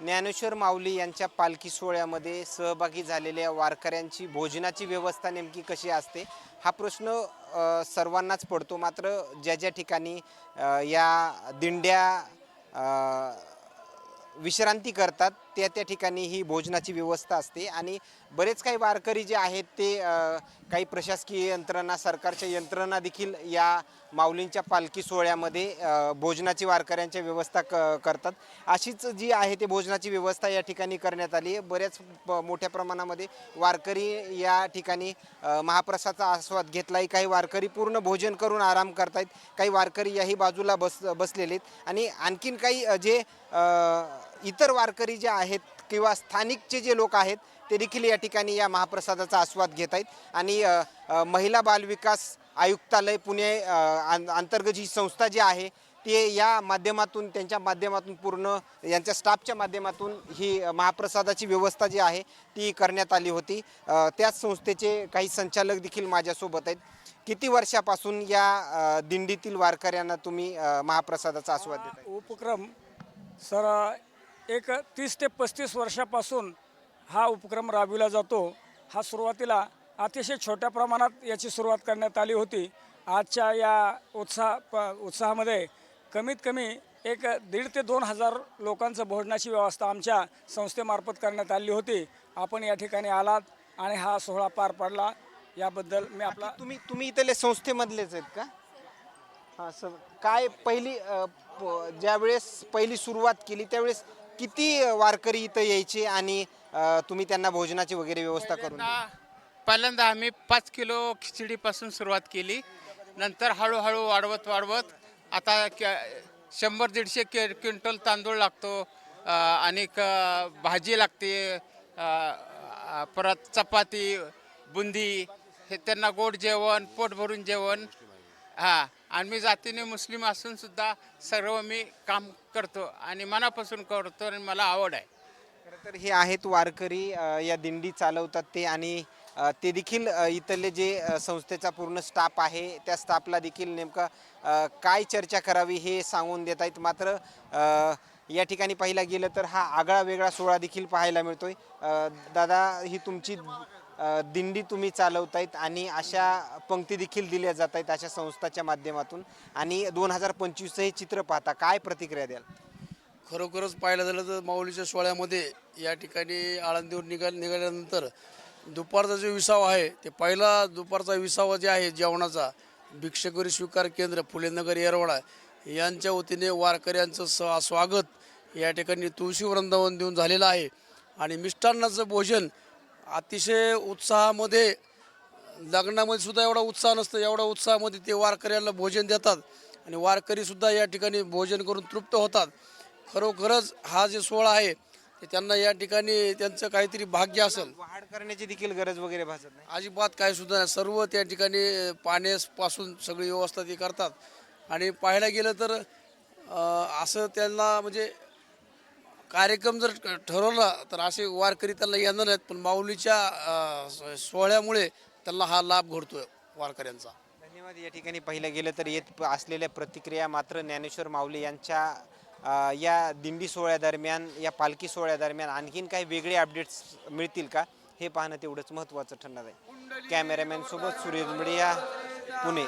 ज्ञानेश्वर माऊली यांच्या पालखी सोहळ्यामध्ये सहभागी झालेल्या वारकऱ्यांची भोजनाची व्यवस्था नेमकी कशी असते हा प्रश्न सर्वांनाच पडतो. मात्र ज्या ज्या ठिकाणी या दिंड्या विश्रांती करतात त्या त्या ठिकाणी ही भोजनाची व्यवस्था असते आणि बरेच काही वारकरी जे आहेत ते काही प्रशासकीय यंत्रणा सरकारच्या यंत्रणा देखील या माऊलींच्या पालखी सोहळ्यामध्ये भोजनाची वारकऱ्यांच्या व्यवस्था क करतात. अशीच जी आहे ते भोजनाची व्यवस्था या ठिकाणी करण्यात आली आहे. बऱ्याच प- मोठ्या प्रमाणामध्ये वारकरी या ठिकाणी अ, महाप्रसादाचा आस्वाद घेतलाही काही वारकरी पूर्ण भोजन करून आराम करतायत. काही वारकरी याही बाजूला बस बसलेले आहेत. आणि आणखीन काही जे इतर वारकरी जे आहेत किंवा स्थानिकचे जे लोक आहेत ते देखील या ठिकाणी या महाप्रसादाचा आस्वाद घेत आहेत. आणि महिला बालविकास आयुक्तालय पुणे अंतर्गत ही संस्था जी आहे ते या माध्यमातून त्यांच्या माध्यमातून पूर्ण यांच्या स्टाफच्या माध्यमातून ही महाप्रसादाची व्यवस्था जी आहे ती करण्यात आली होती. त्याच संस्थेचे काही संचालक देखील माझ्यासोबत आहेत. किती वर्षापासून या दिंडीतील वारकऱ्यांना तुम्ही महाप्रसादाचा आस्वाद देत उपक्रम सर एक तीस ते पस्तीस वर्षापासून हा उपक्रम राबविला जातो. हा सुरुवातीला अतिशय छोट्या प्रमाणात याची सुरुवात करण्यात आली होती. आजच्या या उत्साह प उत्साहामध्ये कमीत कमी एक दीड ते दोन हजार लोकांचं भोजनाची व्यवस्था आमच्या संस्थेमार्फत करण्यात आली होती. आपण या ठिकाणी आलात आणि हा सोहळा पार पडला. याबद्दल मी आपला तुम्ही तुम्ही इथले संस्थेमधलेच आहेत का? हां सर काय पहिली ज्यावेळेस पहिली सुरुवात केली त्यावेळेस किती वारकरी इथं यायचे आणि अ, तुम्ही त्यांना भोजनाची वगैरे व्यवस्था करून दिली? पहिल्यांदा पहिल्यांदा आम्ही पाच किलो खिचडीपासून सुरुवात केली नंतर हळूहळू वाढवत वाढवत आता क- शंभर दीडशे के क्विंटल तांदूळ लागतो अ, आणि क- भाजी लागते अ, अ, परत चपाती बुंदी हे त्यांना गोड जेवण पोट भरून जेवण हां आणि मी जातीने मुस्लिम असून सुद्धा सर्व मी काम करतो आणि मनापासून करतो आणि मला आवड आहे. खरं तर हे आहेत वारकरी अ, या दिंडी चालवतात ते आणि अ, ते देखील अ, इथले जे अ, संस्थेचा पूर्ण स्टाफ आहे त्या स्टाफला देखील नेमकं अ, काय चर्चा करावी हे सांगून देत आहेत. मात्र अ, या ठिकाणी पाहिला गेलं तर हा आगळा वेगळा सोहळा देखील पाहायला मिळतोय. अ, दादा ही तुमची दिंडी तुम्ही चालवतायत आणि अशा पंक्ती देखील दिल्या जात आहेत अशा संस्थाच्या माध्यमातून. आणि दोन हजार पंचवीसचं हे चित्र पाहता काय प्रतिक्रिया द्याल? खरोखरच पाहायला झालं तर माऊलीच्या सोहळ्यामध्ये या ठिकाणी आळंदीवर निघा निघाल्यानंतर दुपारचा जो विसावा आहे ते पहिला दुपारचा विसावा जे आहे जेवणाचा भिक्षकरी स्वीकार केंद्र फुलेनगर येरवाडा यांच्या वतीने वारकऱ्यांचं स स्वागत या ठिकाणी तुळशी वृंदावन देऊन झालेलं आहे. आणि मिष्टान्नाचं भोजन अतिशय उत्साहामध्ये लग्नामध्ये सुद्धा एवढा उत्साह नसतो. एवढा उत्साहामध्ये ते वारकऱ्याला भोजन देतात आणि वारकरी सुद्धा या ठिकाणी भोजन करून तृप्त होतात. खरोखरच हा जे सोहळा आहे ते त्यांना या ठिकाणी त्यांचं काहीतरी भाग्य असेल. वाढ करण्याची देखील गरज वगैरे भासत नाही. अजिबात काय सुद्धा नाही. सर्व त्या ठिकाणी पाण्यापासून सगळी व्यवस्था ते करतात. आणि पाहायला गेलं तर अं, असं त्यांना म्हणजे कार्यक्रम जर ठरवला तर असे वारकरी त्यांना येणार नाहीत पण माऊलीच्या सोहळ्यामुळे त्यांना हा लाभ घडतोय वारकऱ्यांचा. धन्यवाद. या ठिकाणी पाहिलं गेलं तर येत असलेल्या प्रतिक्रिया मात्र ज्ञानेश्वर माऊली यांच्या या दिंडी सोहळ्यादरम्यान या पालखी सोहळ्यादरम्यान आणखीन काही वेगळे अपडेट्स मिळतील का? हे पाहणं तेवढंच महत्त्वाचं ठरणार आहे. कॅमेरामॅन सोबत सुरेश मीडिया पुणे.